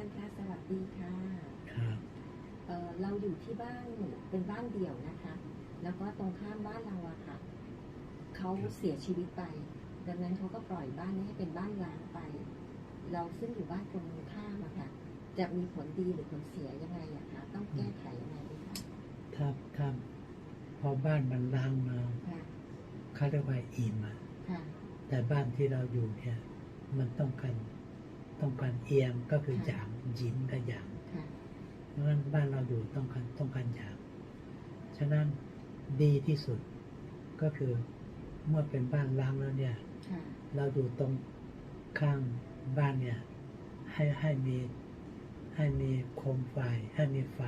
ารย์คะสวัสดีค่ะครับเอ่อเราอยู่ที่บ้านเป็นบ้านเดี่ยวนะคะ แล้วก็ตรงข้ามบ้านเราอะค่ะเขาเสียชีวิตไป ดังนั้นเขาก็ปล่อยบ้านนี้ให้เป็นบ้านร้างไป เราซึ่งอยู่บ้านตรงข้ามอะค่ะ จะมีผลดีหรือผลเสียยังไงอะคะต้องแก้ไขยังไงดีคะถ้าถ้าพอบ้านมันล้างมาค่ะเขาเรียกว่าอิ่มอะค่ะแต่บ้านที่เราอยู่เนี่ย มันต้องการ ต้องการเอียงก็คือหยางหยินกับหยางค่ะเพราะฉะนั้นบ้านเราอยู่ต้องการต้องการหยางฉะนั้นดีที่สุดก็คือเมื่อเป็นบ้านล้างแล้วเนี่ยค่ะเราอยู่ตรงข้างบ้านเนี่ย ให้ให้มีให้มีโคมไฟ ให้มีไฟ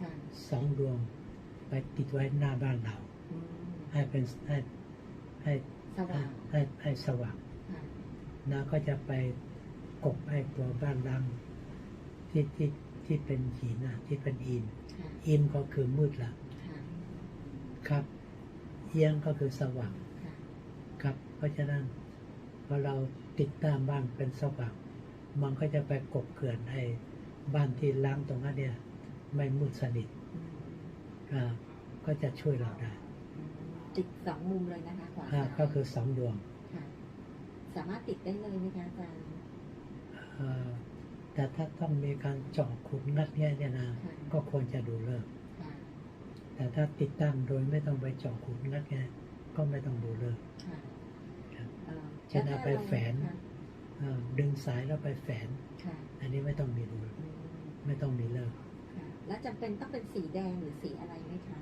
ค่ะสองดวงไปติดไว้หน้าบ้านเราอืมให้เป็นให้ให้สว่างให้ให้สว่างค่ะนะก็จะไป กบไอ้ตัวบ้านล่างที่ที่ที่เป็นหินนะที่เป็นอินค่ะอินก็คือมืดละค่ะครับ เอียงก็คือสว่างค่ะครับ เพราะฉะนั้นพอเราติดตามบ้านเป็นสว่าง มันก็จะไปกบเกลื่อนไอ้บ้านที่ล้างตรงนั้นเนี่ย ไม่มืดสนิทอืมอ่าก็จะช่วยเราได้ติดสองมุมเลยนะคะขวาอ่าซ้ายก็คือสองดวงค่ะสามารถติดได้เลยไหมคะอาจารย์เอ่อ แต่ถ้าต้องมีการเจาะขุดงัดแงะเนี่ยนะค่ะก็ควรจะดูเลิกษ์ค่ะแต่ถ้าติดตั้งโดยไม่ต้องไปเจาะขุดงัดแงะก็ไม่ต้องดูเลิกษ์ค่ะครับเอ่อเช่นเอาไปแฝนค่ะเอ่อดึงสายแล้วไปแฝนค่ะอันนี้ไม่ต้องมีดูอืมไม่ต้องมีเลิกษ์ค่ะแล้วจำเป็นต้องเป็นสีแดงหรือสีอะไรไหมคะ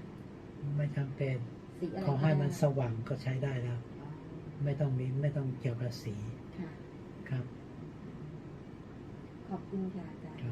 ไม่จำเป็นสีอะไรขอให้มันก็ได้สว่างก็ใช้ได้แล้วอ๋อไม่ต้องมีไม่ต้องเกี่ยวกับสีค่ะครับ ขอบคุณค่ะอาจารย์